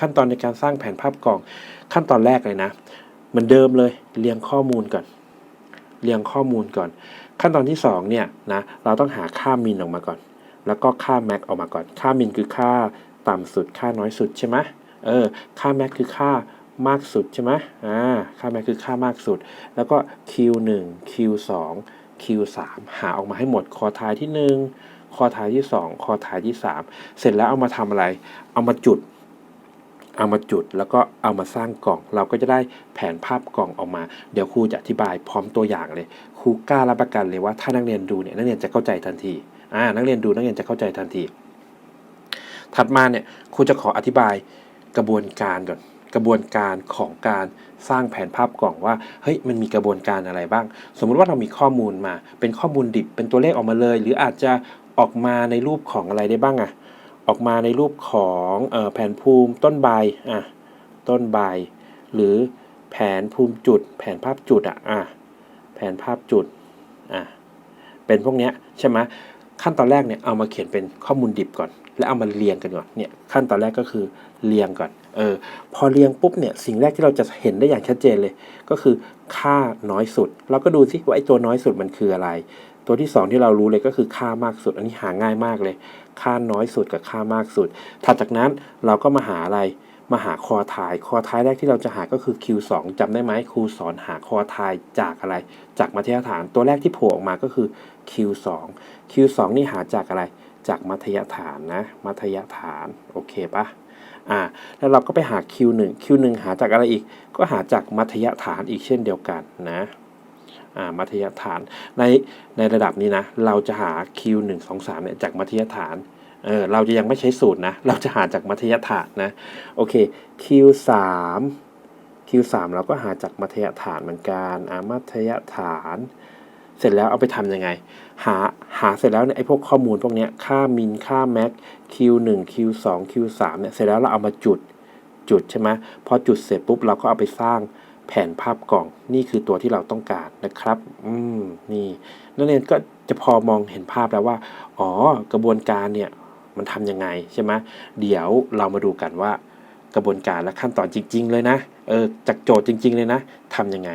ขั้นตอนในการสร้างแผนภาพกล่อง ขั้นตอนแรกเลยนะเหมือนเดิมเลยเรียงข้อมูลก่อน เรียงข้อมูลก่อน ขั้นตอนที่สองเนี่ยนะเราต้องหาค่ามินออกมาก่อน แล้วก็ค่าแม็กออกมาก่อน ค่ามินคือค่าต่ำสุดค่าน้อยสุดใช่ไหมเออค่าแม็กคือค่ามากสุดใช่ไหมอ่าค่าแม็กคือค่ามากสุด แล้วก็ Q1 Q2 Q3 หาออกมาให้หมดคอทายที่ 1คอทายที่ 2 คอทายที่ 3 เสร็จแล้วเอามาทำอะไร เอามาจุด เอามาจุดแล้วก็เอามาสร้างกล่อง เราก็จะได้แผนภาพกล่องออกมา เดี๋ยวครูจะอธิบายพร้อมตัวอย่างเลย ครูกล้ารับประกันเลยว่าถ้านักเรียนดูเนี่ยนักเรียนจะเข้าใจทันทีอ่านักเรียนดูนักเรียนจะเข้าใจทันที ถัดมาเนี่ยครูจะขออธิบายกระบวนการก่อนกระบวนการของการสร้างแผนภาพกล่องว่าเฮ้ยมันมีกระบวนการอะไรบ้าง สมมุติว่าเรามีข้อมูลมา เป็นข้อมูลดิบเป็นตัวเลขออกมาเลย หรืออาจจะออกมาในรูปของอะไรได้บ้างอะ ออกมาในรูปของอแผนภูมิต้นใบอะต้นใบ หรือแผนภูมิจุด แผนภาพจุดอะอะแผนภาพจุดอะเป็นพวกเนี้ยใช่ไหมขั้นตอนแรกเนี่ยเอามาเขียนเป็นข้อมูลดิบก่อน แล้วเอามาเรียงกันก่อนเนี่ยขั้นตอนแรกก็คือเรียงก่อนเออพอเรียงปุ๊บเนี่ยสิ่งแรกที่เราจะเห็นได้อย่างชัดเจนเลย ก็คือค่าน้อยสุด เราก็ดูซิว่าไอ้ตัวน้อยสุดมันคืออะไร ตัวที่สองที่เรารู้เลยก็คือค่ามากสุด อันนี้หาง่ายมากเลย ค่าน้อยสุดกับค่ามากสุด ถัดจากนั้นเราก็มาหาอะไรมาหาคอทาย คอทายแรกที่เราจะหาก็คือ Q2 จำได้ไหมครูสอนหาคอทายจากอะไร จากมัธยฐาน ตัวแรกที่โผล่ออกมาก็คือ Q2 Q2 นี่หาจากอะไร จากมัธยฐานนะ มัธยฐาน โอเคปะอ่า แล้วเราก็ไปหา Q1 Q1 หาจากอะไรอีก ก็หาจากมัธยฐานอีกเช่นเดียวกันนะ มัธยฐาน ในในระดับนี้นะ เราจะหา Q1 2 3เนี่ยจากมัธยฐานเออเราจะยังไม่ใช้สูตรนะ เราจะหาจากมัธยฐานนะ โอเค Q3 Q3 เราก็หาจากมัธยฐานเหมือนกันอ่ามัธยฐาน เสร็จแล้วเอาไปทำยังไง หาหาเสร็จแล้วเนี่ยไอ้พวกข้อมูลพวกเนี้ยค่ามินค่าแม็ก Q1 Q2 Q3 เนี่ยเสร็จแล้วเราเอามาจุดจุดใช่ไหมพอจุดเสร็จปุ๊บเราก็เอาไปสร้าง แผนภาพกล่องนี่คือตัวที่เราต้องการนะครับ อืมนี่นักเรียนก็จะพอมองเห็นภาพแล้วว่า อ๋อกระบวนการเนี่ยมันทำยังไงใช่ไหมเดี๋ยวเรามาดูกันว่ากระบวนการและขั้นตอนจริง ๆ เลยนะ เออจากโจทย์จริง ๆ เลยนะทำยังไง